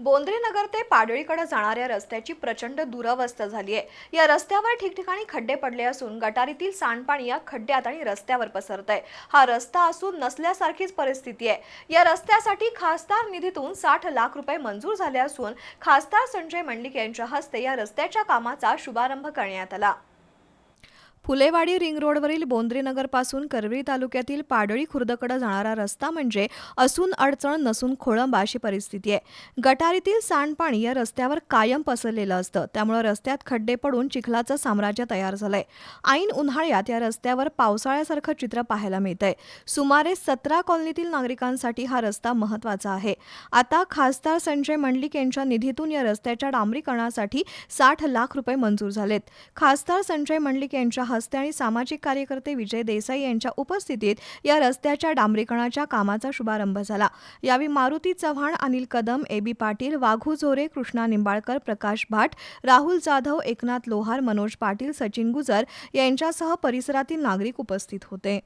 बोंद्रे नगर ते पाडळीकडे जाणाऱ्या रस्त्याची प्रचंड दुरावस्था झाली आहे. या रस्त्यावर ठिकठिकाणी खड्डे पडले असून गटारीतील सांडपाणी या खड्ड्यात आणि रस्त्यावर पसरत आहे. हा रस्ता असून नसल्यासारखीच परिस्थिती आहे. या रस्त्यासाठी खासदार निधीतून साठ लाख रुपये मंजूर झाले असून खासदार संजय मंडलिक यांच्या हस्ते या रस्त्याच्या कामाचा शुभारंभ करण्यात आला. फुलेवाडी रिंग रोडवरील बोंद्रीनगरपासून करवीर तालुक्यातील पाडळी खुर्दकडे जाणारा रस्ता म्हणजे असून अडचण नसून खोळंबा अशी परिस्थिती आहे. गटारीतील सांडपाणी या रस्त्यावर कायम पसरलेलं असतं. त्यामुळे रस्त्यात खड्डे पडून चिखलाचं साम्राज्य तयार झालंय. ऐन उन्हाळ्यात या रस्त्यावर पावसाळ्यासारखं चित्र पाहायला मिळतंय. सुमारे सतरा कॉलनीतील नागरिकांसाठी हा रस्ता महत्त्वाचा आहे. आता खासदार संजय मंडलिक यांच्या निधीतून या रस्त्याच्या डांबरीकरणासाठी साठ लाख रुपये मंजूर झालेत. खासदार संजय मंडलिक यांच्या हस्ते आणि सामाजिक कार्यकर्ते विजय देसाई यांच्या उपस्थितीत या रस्त्याच्या डांबरीकरणाच्या कामाचा शुभारंभ झाला. यावेळी मारुती चव्हाण अनिल कदम ए बी पाटील वाघू झोरे कृष्णा निंबाळकर प्रकाश भाट राहुल जाधव एकनाथ लोहार मनोज पाटील सचिन गुजर यांच्यासह परिसरातील नागरिक उपस्थित होते.